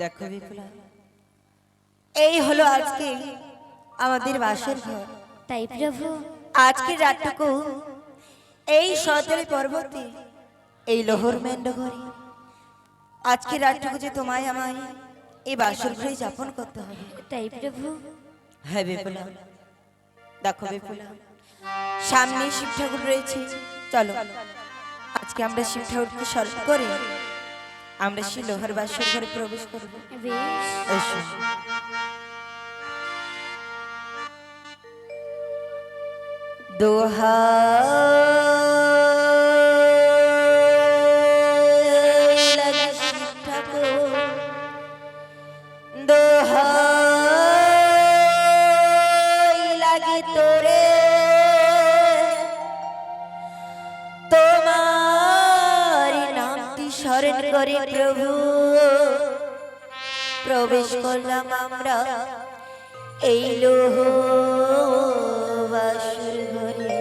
দেখো। বিপুলা এই হলো আজকে আমাদের বাসর ঘর। তাই প্রভু আজকের রাতটুকু এই সদরে পর্বতে এই লোহর মেন্ড ঘরে। আজকের রাতটুকু যে তোমায় আমায় এই বাসর ঘরে যাপন করতে হবে। তাই প্রভু। হ্যাঁ বিপুলা দেখো বিপুলা সামনে শিব ঠাকুর রয়েছে। চলো আজকে আমরা শিব ঠাকুরকে স্মরণ করে। আমরা সেই লোহার বাসর ঘরে প্রবেশ করব। বেশ প্রভু। প্রবেশ করলাম আমরা এই লোহ বাসর ঘরে।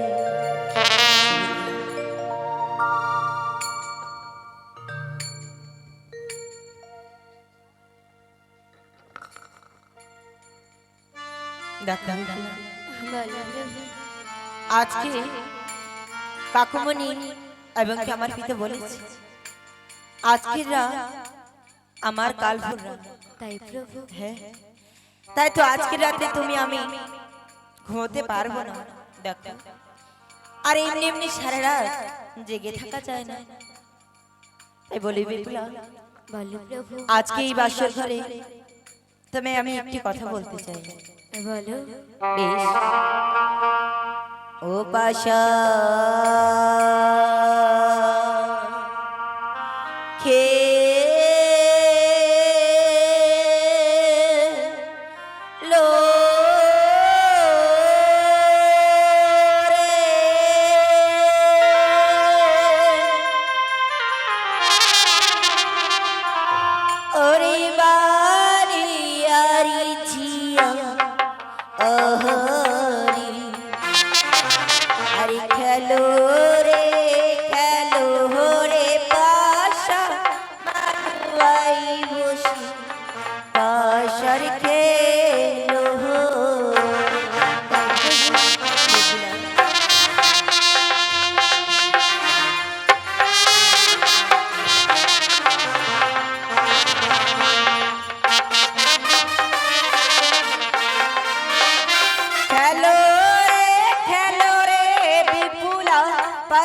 আজকে কাকুমণি এবং আমার পিতা বলেছে? আজকের রাত আমার কাল ভোর রাত। তাই প্রভু। হ্যাঁ। তাই তো আজকের রাতে তুমি আমি ঘুমোতে পারব না দেখো আর এমনি এমনি সারা রাত জেগে থাকা যায় না। তাই বলি বিপুলা আজকে এই বাসর ঘরে তুমি আমি একটি কথা বলতে চাই। বলো। বেশ। ও পাশা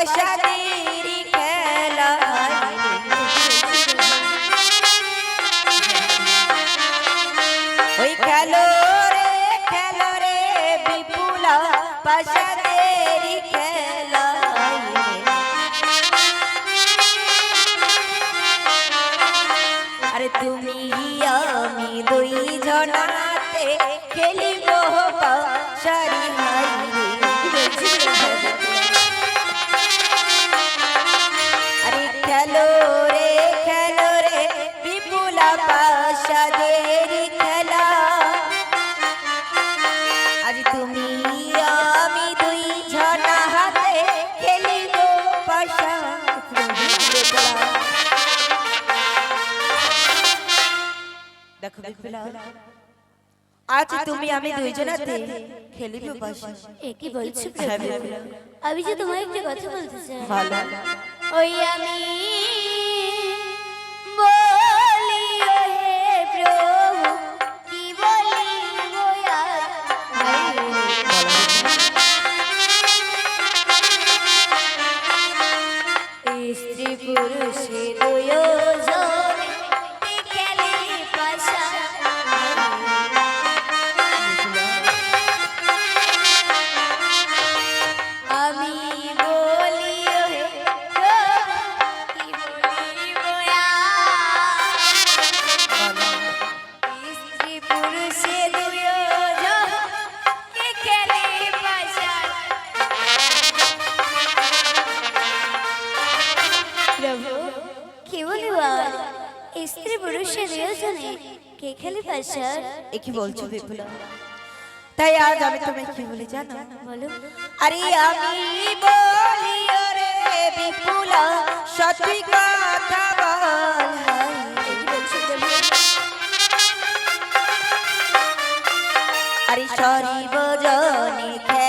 পাশাদের খেলা ওই খেলো খেলো রে বিপুলা পাশাদের দেখো আজ তুমি আমি দুইজনাতে খেলিব পাশা এ কি বলছো হ্যাঁ, আমি যে তোমায় একটা কথা বলতে চাই। ভালো। ওই আমি কি বলছো বিপুলা তাই আজ আমি তোমায় কি বলে জানো? বলো। আরে আমি বলি রে বিপুলা সত্যি কথা বল। আরে সরি বজনি বজনে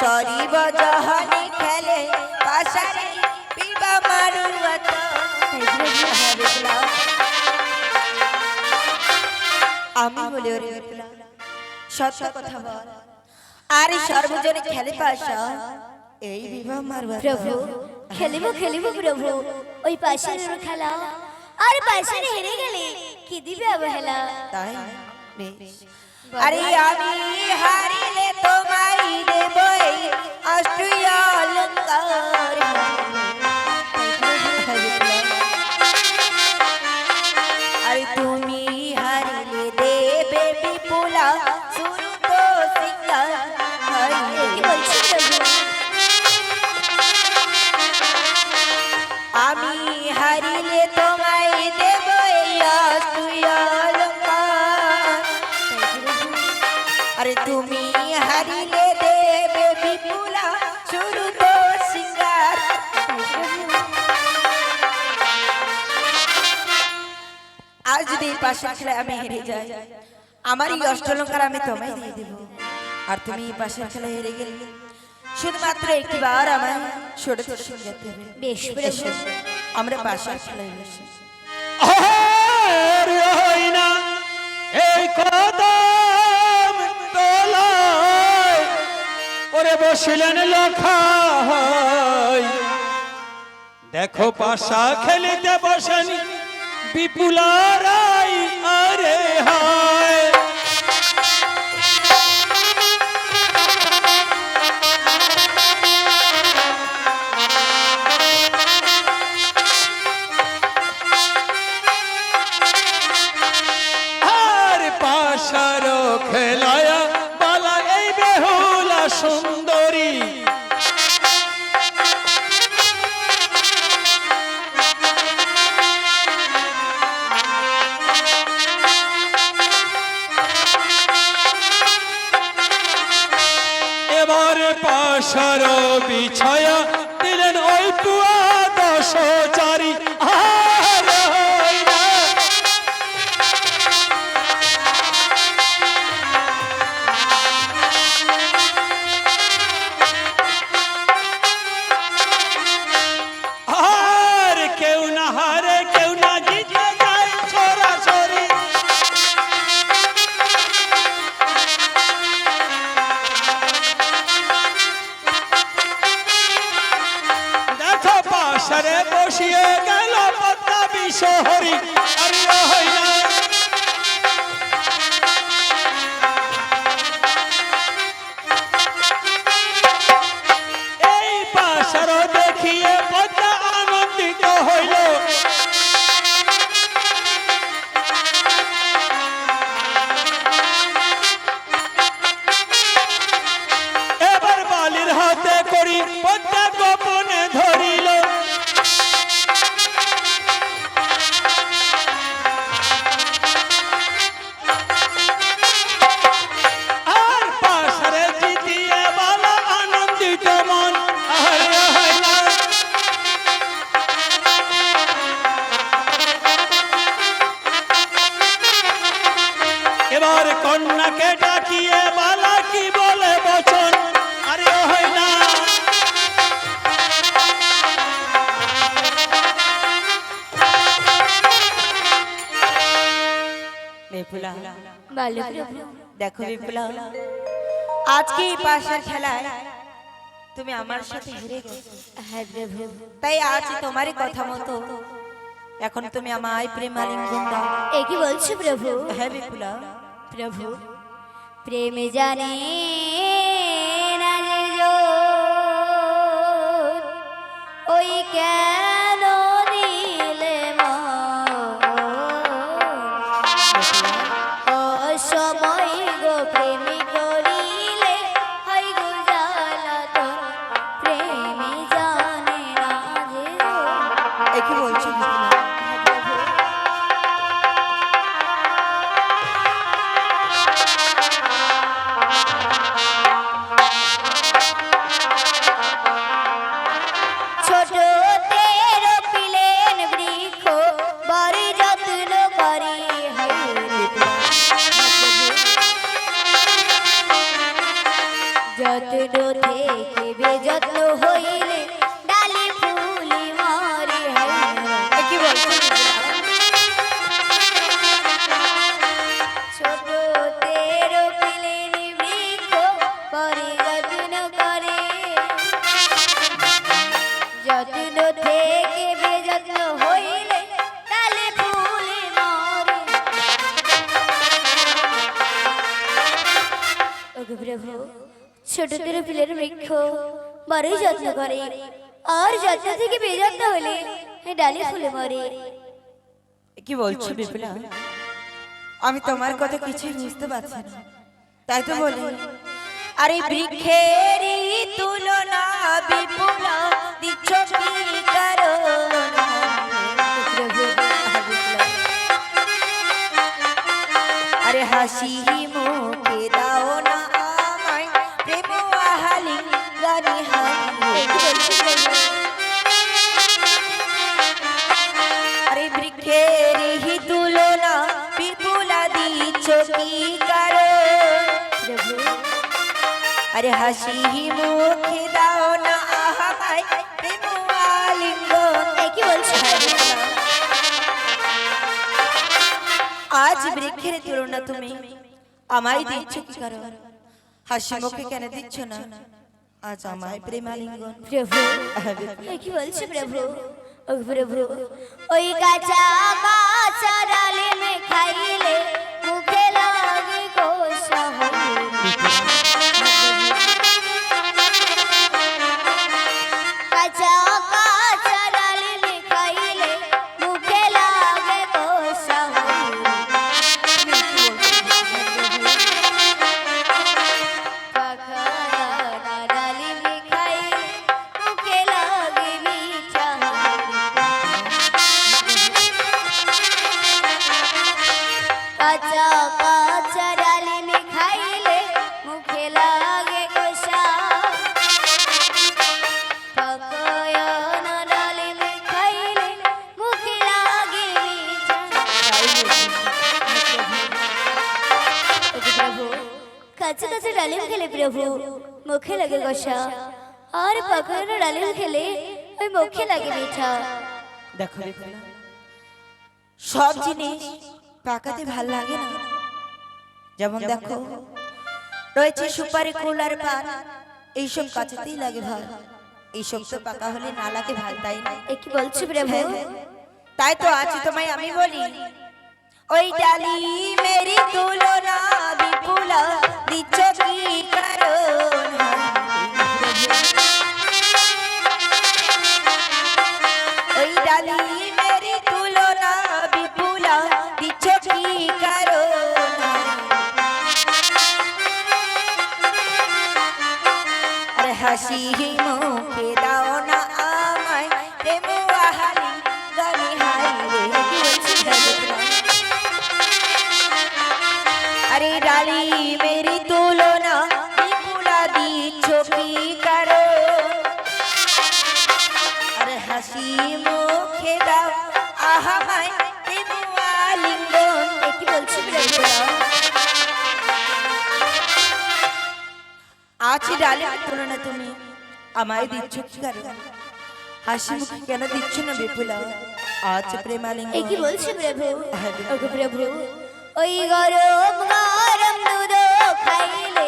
সরিব জহনি খেলে পাশারে পিবা মারুয়াত। আমি বলি ওরে বিপ্লব সত্য কথা বল। আর সর্বজনে খেলে পাশা এই বিবাহ মারুয়াত। প্রভু খেলিব খেলিব প্রভু ওই খেলা। আর হেরে গেলে কি দিবে অবহেলা? তাই আরে আমি হারিলে পাশের খেলায় আমি হেরে যাই। আমার এই অষ্টলঙ্কার আমি তোমায় দিয়ে দেব। আর তুমি এই পাশের হেরে গেলে শুধুমাত্র একটিবার আমায় ছোট ছোট যেতে হবে বেশ আমরা পাশের খেলায় বসি। আর না এই কদম তলায়। ওরে বসিলেন লখাই দেখো পাশা খেলিতে বসেন বিপুলারাই পাশার খেলায়া বালা এই বেহুলা সুন্দরী পাশার পাশারে বসিয়ে গেল পদ্মা বিশহরি প্রভু দেখো বিপুলা আজকে এই পাশের খেলায় তুমি আমার সাথে হেরে গেছো হ্যাঁ তাই আজ তোমারই কথা মতো এখন তুমি আমায় প্রেমালিঙ্গন দাও। এ কি বলছো প্রভু হ্যাঁ বিপুলা প্রভু প্রেম জানে ওই কেন করে। আর যত্ন থেকে বেযত্ন হলে ডালে ফুলে মরে। কি বলছো বিপুলা আমি তোমার কথা কিছুই বুঝতে পারছি না। তাই তো বলি। আরে বৃক্ষেরই তুলনা বিপুলা দিচ্ছ কি কারণ? আরে হাসি মুখে আরে বৃক্ষের হি দিচ্ছ কি কারণ? আরে হাসি মুখে দাও না আহাই কি আজ বৃক্ষের তুলনা তুমি আমায় দিচ্ছ কি কারণ? হাসি মুখে কেন দিচ্ছ না? আজ আমায় প্রেমালিঙ্গন। প্রভু কি বলছে প্রভু? ও প্রভু ওই গাছা ডালে মে খাইলে কাঁচা কাঁচা ডালে মে খাইলে মুখে লাগে কষা কাঁচা কাঁচা ডালিম খেলে প্রভু, মুখে লাগে কষা। আর পাকায়না ডালিম খেলে ওই মুখে লাগে মিঠা। দেখো সব জিনিস পাকাতে ভালো লাগে না। যেমন দেখো রয়েছে সুপারি কুল আর পান। এইসব কাঁচাতেই লাগে ভালো। এইসব তো পাকা হলে না লাগে ভালো তাই না? এ কি বলছো ভাই তাই তো আছি তোমায় আমি বলি। ওই ডালি মেরি তুলনা বিপুলা। দিচ্ছ হাসি মুখে দাও না আমায়। প্রেম আহারি গানি আরে ডালি মেরি তুলনা, বিপুলা দিচ্ছ কি কারণ আরে হাসি মুখে দাও আহামায় আছি ডালের তুলনা তুমি। আমায় দিচ্ছ কি করে হাসি মুখে কেন দিচ্ছ না বিপুলা? আজ এ কি বলছো প্রভু? ওগো প্রভু ওই গরম গরম দুধ খাইলে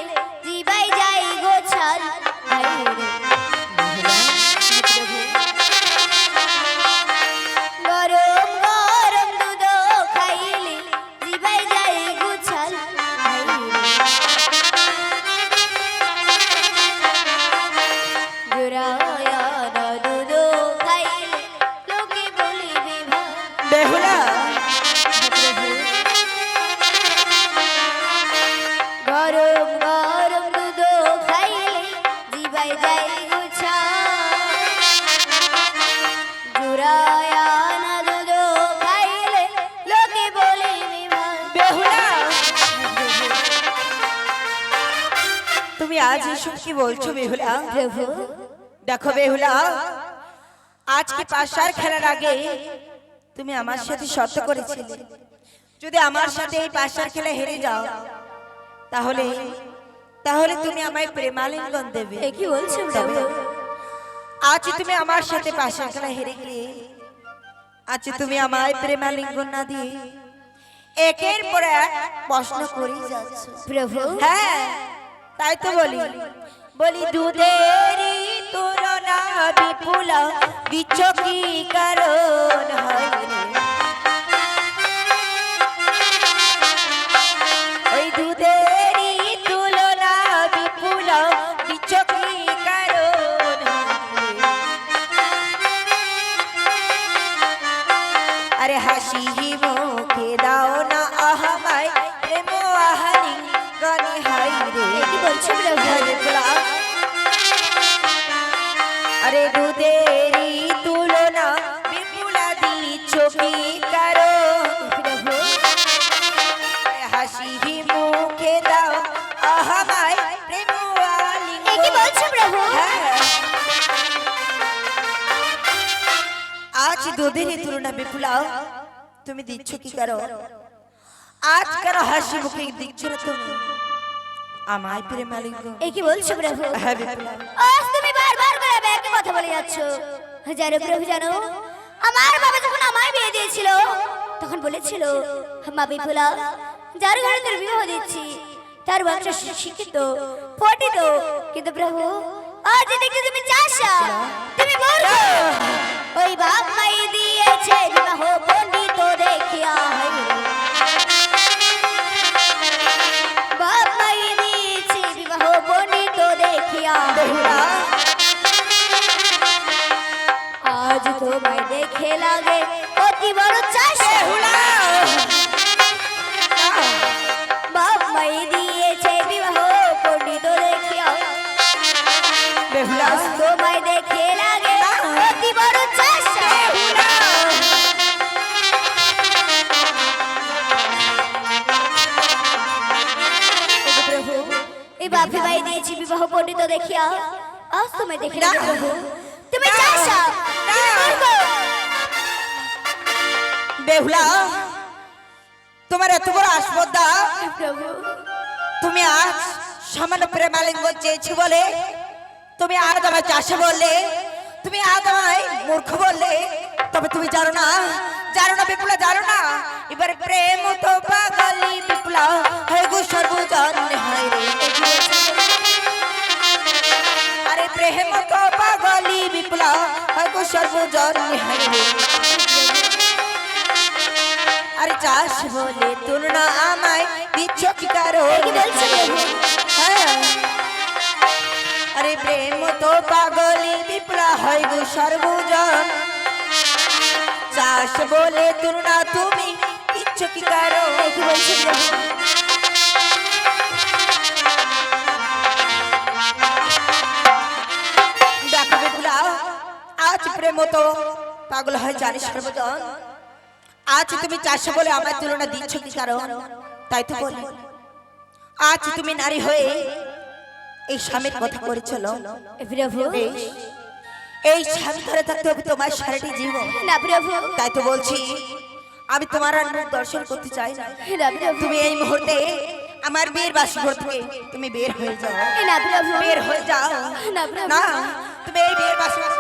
বেহুলা। গরম গরম দুধ খাইলে জিবাই যাই গুছা। জুরায়া না দুধ খাইলে লোকে বলে বেহুলা তুমি আজ এসব কি বলছো বেহুলা? দেখো বেহুলা আজকে পাশার খেলার আগে তুমি আমার সাথে শর্ত করেছিলে। যদি আমার সাথে এই পাশার খেলা হেরে যাও তাহলে তাহলে তুমি আমায় প্রেমালিঙ্গন দেবে। এ কি বলছো আজ তুমি আমার সাথে পাশে খেলা হেরে গেলে আজ তুমি আমায় প্রেমালিঙ্গন না দিয়ে একের পর এক প্রশ্ন করি যাচ্ছ। প্রভু? হ্যাঁ তাই তো বলি বলি দুধেরই তুলনা বিপুল বিচকি কারণ হয়। দুধের তুলনা বিপুলা। তুমি দিচ্ছ কি কারও? আজ হাসি মুখে দিচ্ছ না তুমি? আমায় প্রেম আলিঙ্গন। এ কি বলছো প্রভু? হ্যাঁ আজ তুমি বারবার করে একই কথা বলে যাচ্ছ। জানো প্রভু জানো? আমার বাবা যখন আমায় বিয়ে দিয়েছিল তখন বলেছিল মা বিপুলা যার ঘরে তোর বিবাহ দিচ্ছি তার বংশ শিক্ষিত পঠিত। কিন্তু প্রভু আজ দেখতে তুমি চাষা তুমি মূর্খ ওই বাপ দিয়েছি বিবাহ পণ্ডিত দেখিয়া আজ তোমায় দেখে না। তুমি। বেহুলা তোমার এত বড় প্রভু। তুমি আজ সামান্য প্রেমালিঙ্গ চেয়েছি বলে তুমি আজ আমায় চাষে বললে তুমি আজ আমায় মূর্খ বললে। তবে তুমি জানো না জানো না বিপুলা জানো না এবারে প্রেম তো পাগলি বিপুলা। হয় গো সর্বজন হয় রে প্রেম তো পাগলি বিপুলা হয় গো সর্বজন আরে চাষ বলে তুলনা আমায় দিচ্ছ কি কারও কি হ্যাঁ। আরে প্রেম তো পাগলি বিপ্লা হয় গো সর্বজন চাষ বলে তুলনা তুমি ইচ্ছ কি কারও কি আজ প্রেম তো পাগল হয় জানিস সর্বজন? আজ তুমি চাষ বলে আমার তুলনা দিচ্ছ কি কারণ? তাই তো বলি। আজ তুমি নারী হয়ে এই স্বামীর কথা করেছিল। এই স্বামী ধরে থাকতে হবে তোমার সারাটি জীবন। তাই তো বলছি আমি তোমার আর মুখ দর্শন করতে চাই তুমি এই মুহূর্তে আমার বিয়ের বাসঘর থেকে তুমি বের হয়ে যাও। বের হয়ে যাও। না না তুমি এই বিয়ের বাসঘর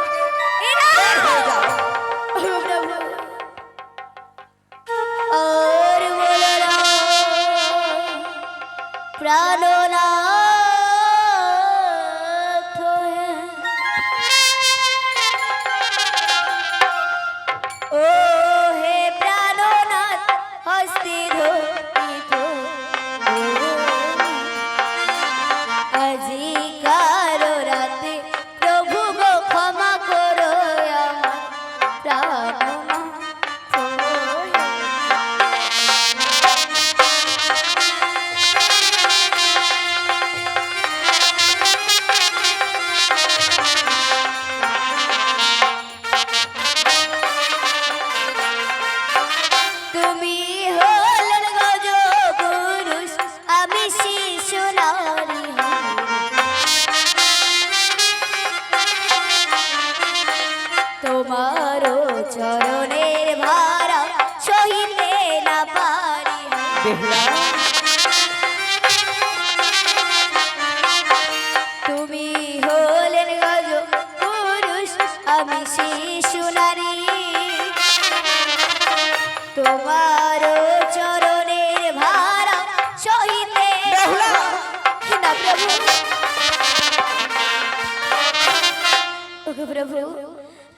ওগো প্রভু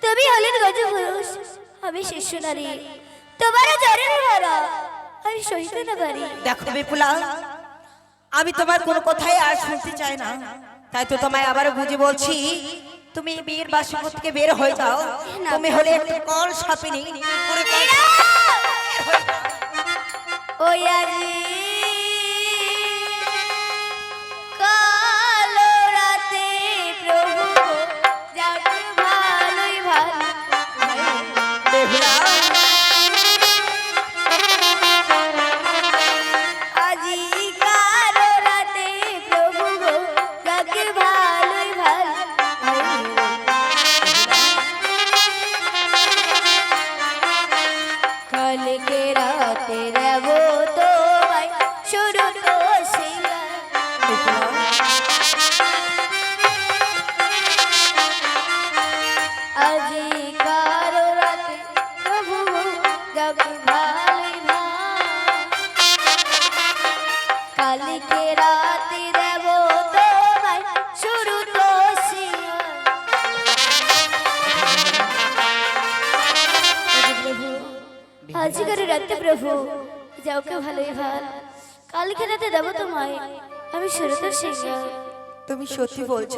তুমি হলেন গজপুরুষ আমি শিশু নারী। তোমার ভাড়া আমি সহিতে না পারি। দেখো বিপুলা আমি তোমার কোনো কথাই আর শুনতে চাই না। তাই তো তোমায় আবার বুঝে বলছি তুমি বিয়ের বাসগৃহ থেকে বের হয়ে যাও। তুমি হলে একটা কল সাপিনি বের। ওই আজি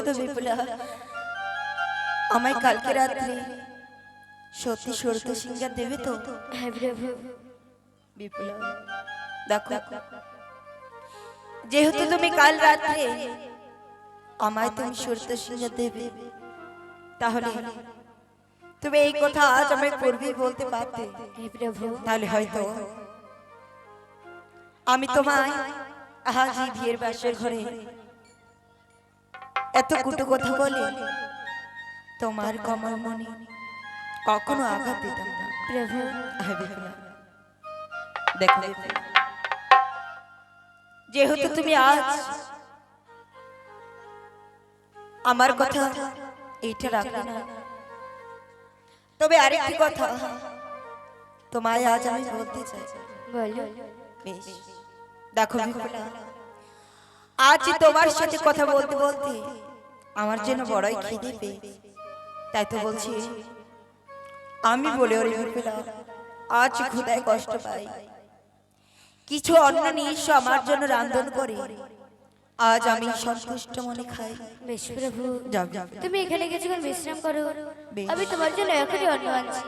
তো বিপুলা আমায় কালকে রাত্রে সত্যি সরতে সিঙ্গার দেবে তো? হ্যাঁ বিপুলা দেখো। যেহেতু তুমি কাল রাত্রে আমায় তুমি সরতে সিঙ্গার দেবে তাহলে তুমি এই কথা আজ আমায় পূর্বেই বলতে পারতে। হ্যাঁ তাহলে হয়তো আমি তোমায় আজ বিয়ের বাসের ঘরে এত কুটু কথা বলে তোমার কমল মনে কখনো আঘাত দিতাম না। প্রভু দেখো যেহেতু তুমি আজ আমার কথা এইটা রাখবে না। তবে আরেকটি কথা তোমায় আজ আমি বলতে চাই। বলো। বেশ। দেখো আজ তোমার সাথে কথা বলতে বলতে আমার জন্য বড়ই খিদে পে তাই তো বলছি আমি বলে ওরে বিপুলা আজ ক্ষুদায় কষ্ট পাই। কিছু অন্য নিঃস্ব আমার জন্য রান্ধন করে। আজ আমি সন্তুষ্ট মনে খাই। বেশ প্রভু যাও যাও। তুমি এখানে কিছুক্ষণ বিশ্রাম করো আমি তোমার জন্য এখনই অন্ন আনছি।